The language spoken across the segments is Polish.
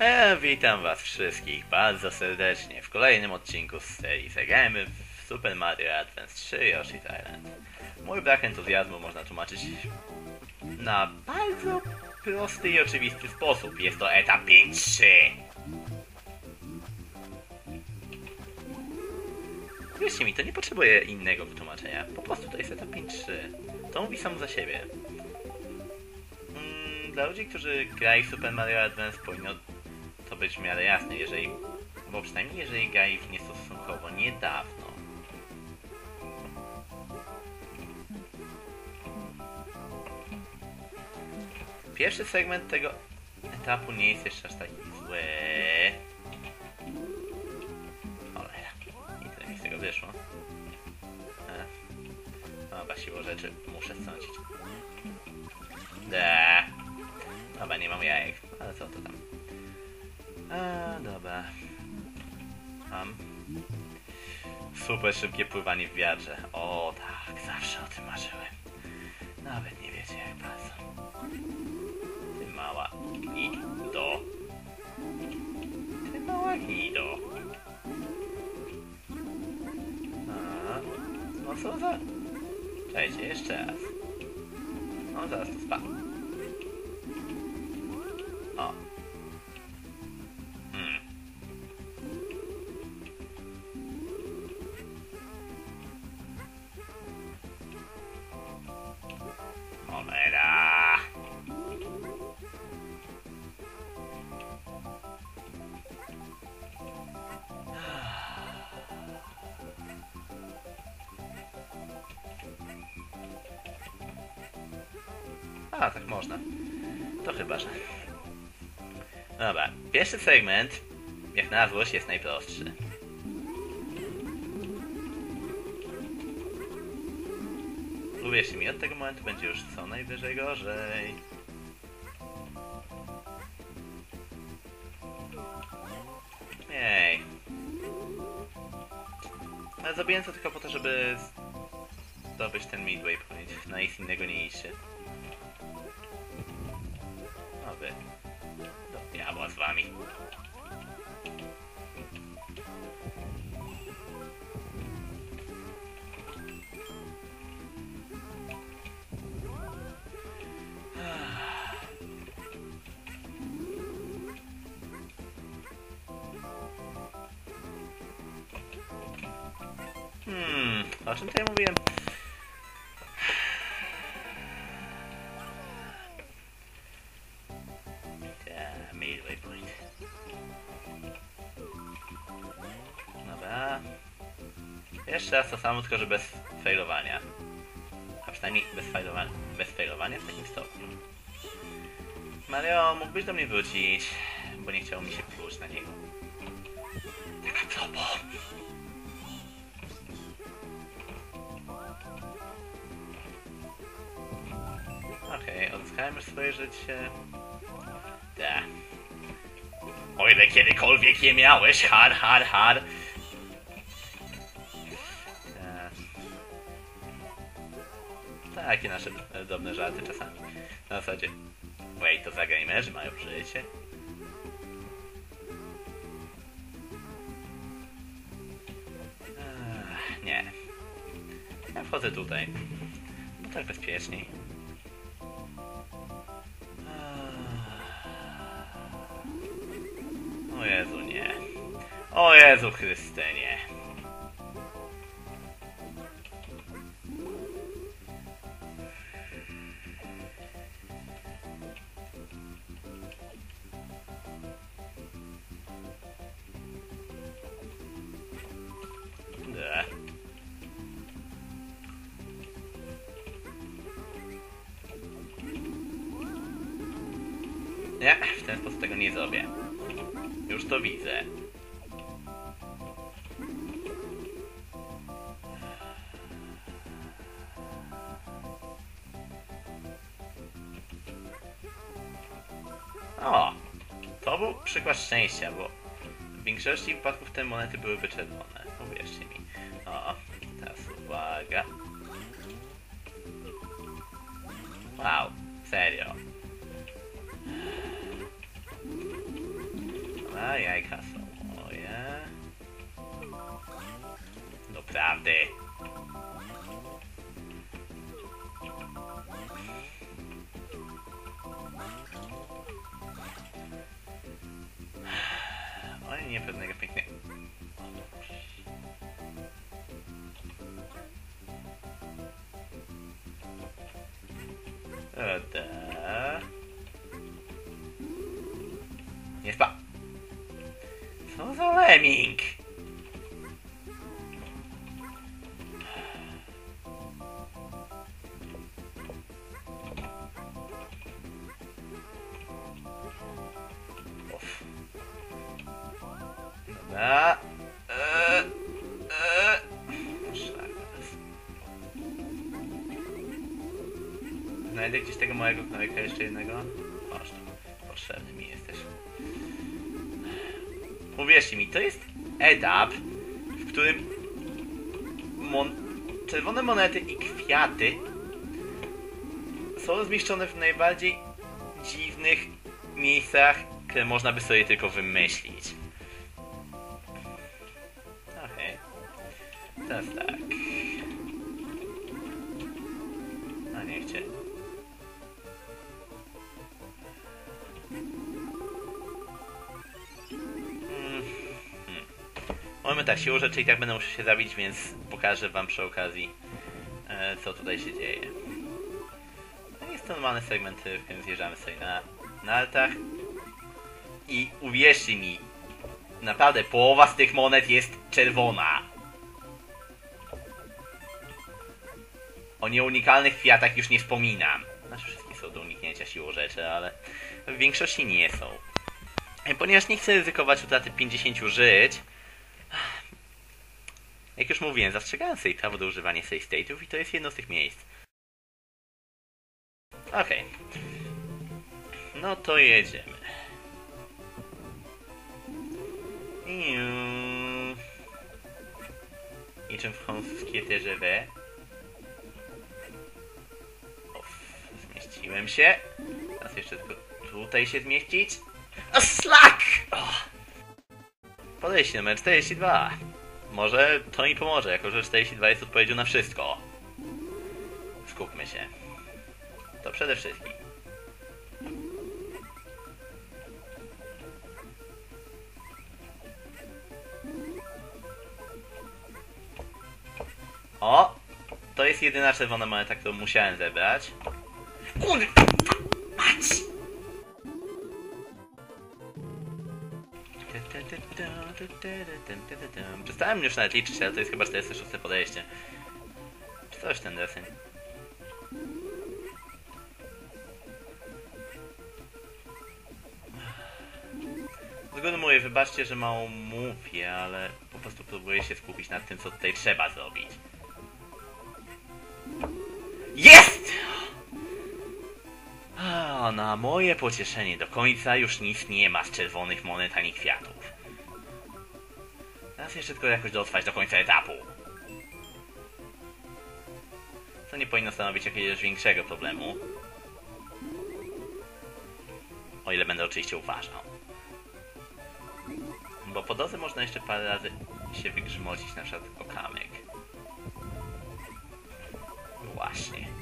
E, witam was wszystkich bardzo serdecznie w kolejnym odcinku z serii Zagrajmy w Super Mario Advance 3 Yoshi Island. Mój brak entuzjazmu można tłumaczyć na bardzo prosty i oczywisty sposób. Jest to etap 5-3. Wierzcie mi, to nie potrzebuje innego wytłumaczenia. Po prostu to jest etap 5-3. To mówi samo za siebie. Mm, Dla ludzi, którzy grają w Super Mario Advance powinno to być w miarę jasne, jeżeli, bo przynajmniej jeżeli grali w nie stosunkowo niedawno. Pierwszy segment tego etapu nie jest jeszcze aż taki zły. Cholera, tyle mi z tego wyszło. E, Dobra, siłą rzeczy muszę sądzić. Da. Dobra, nie mam jajek, ale co to tam. A, dobra. Mam. Super szybkie pływanie w wiatrze. O tak, zawsze o tym marzyłem. Nawet nie wiecie jak bardzo. Ty mała gnido. Ty mała gnido. A, no co za... Czekajcie, jeszcze raz. No zaraz to spadł. A, tak można. To chyba, że... Dobra, pierwszy segment, jak na złość, jest najprostszy. Uwierzcie mi, od tego momentu będzie już co najwyżej gorzej. Jej. Ale zrobiłem to tylko po to, żeby zdobyć ten midway point. Na nic innego nie iście. Wy. Do diabła z wami. Hmm, o czym ja mówiłem? Jeszcze raz to samo, tylko że bez failowania. A przynajmniej bez failowania, bez failowania w takim stopniu. Mario, mógłbyś do mnie wrócić, bo nie chciało mi się pluć na niego. Tak a propos. Okej, odzyskałem już swoje życie. Da. O ile kiedykolwiek je miałeś, har, har, har. E, drobne żarty czasami. Na zasadzie, wait, to zagrajmerzy mają życie. Nie. Ja wchodzę tutaj. Bo tak bezpieczniej. O Jezu, nie. O Jezu Chryste, nie. Nie, w ten sposób tego nie zrobię. Już to widzę. O! To był przykład szczęścia, bo w większości wypadków te monety byłyby czerwone. Uwierzcie mi. O, teraz uwaga. Wow, serio. Prawdy. Ale nie pewnego pięknie. Dobra, Eee. Szlak teraz. Znajdę gdzieś tego małego knojka jeszcze jednego? Masz tu. Potrzebny mi jesteś. Uwierzcie mi, to jest etap, w którym mon czerwone monety i kwiaty są rozmieszczone w najbardziej dziwnych miejscach, które można by sobie tylko wymyślić. Teraz tak. A nie chcę. Mm, hmm. Mamy tak, siłą rzeczy i tak będę musiał się zabić, więc pokażę wam przy okazji, e, co tutaj się dzieje. No jest to normalny segment, w którym zjeżdżamy sobie na, na altach. I uwierzcie mi, naprawdę połowa z tych monet jest czerwona. O nieunikalnych kwiatach już nie wspominam. Znaczy wszystkie są do uniknięcia siłą rzeczy, ale w większości nie są. I Ponieważ nie chcę ryzykować utraty 50 żyć, jak już mówiłem, zastrzegałem sobie prawo do używania save state'ów i to jest jedno z tych miejsc. Okej. No to jedziemy. Iu. Niczym w francuskie TGV. Zmieściłem się. Teraz jeszcze tylko tutaj się zmieścić. A slack! O. Podejście numer 42. Może to mi pomoże, jako że 42 jest odpowiedzią na wszystko. Skupmy się. To przede wszystkim. O! To jest jedyna czerwona moneta, którą musiałem zebrać. Kur... Mać! Przestałem już nawet liczyć, ale to jest chyba 46 podejście. Czy coś ten deseń? Zgody moje, wybaczcie, że mało mówię, ale po prostu próbuję się skupić nad tym, co tutaj trzeba zrobić. Jest! A, na moje pocieszenie do końca już nic nie ma z czerwonych monet ani kwiatów. Teraz jeszcze tylko jakoś dotrwać do końca etapu. Co nie powinno stanowić jakiegoś większego problemu. O ile będę oczywiście uważał. Bo po drodze można jeszcze parę razy się wygrzmocić, na przykład o kamyk. Właśnie.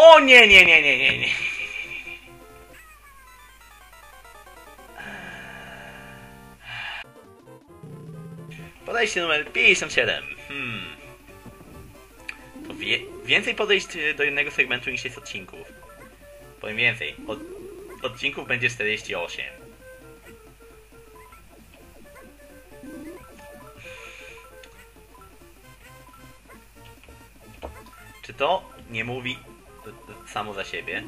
O nie, nie, nie, nie, nie, nie. Podejście numer 57. Hmm. To wie, więcej podejść y, do jednego segmentu niż jest odcinków. Powiem więcej. Od, odcinków będzie 48. Czy to nie mówi samo za siebie?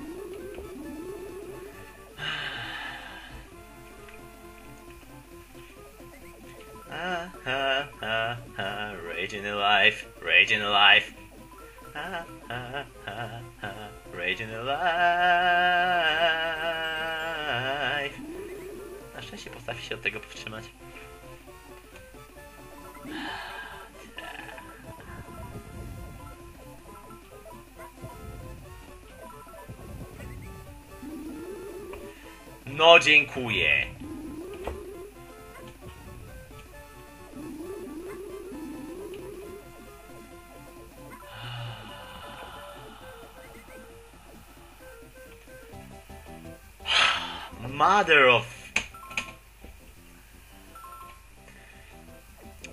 Ah, ah, ah, ah, raging alive, raging alive. Raging alive. Na szczęście potrafi się od tego powstrzymać. No dziękuję. Mother of...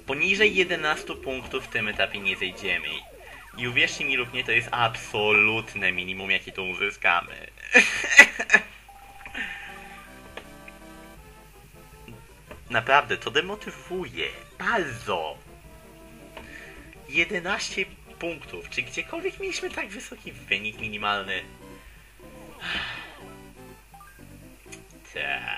Poniżej 11 punktów w tym etapie nie zejdziemy. I uwierzcie mi lub nie, to jest absolutne minimum, jakie tu uzyskamy. Naprawdę, to demotywuje. Bardzo. 11 punktów. Czy gdziekolwiek mieliśmy tak wysoki wynik minimalny? Tak.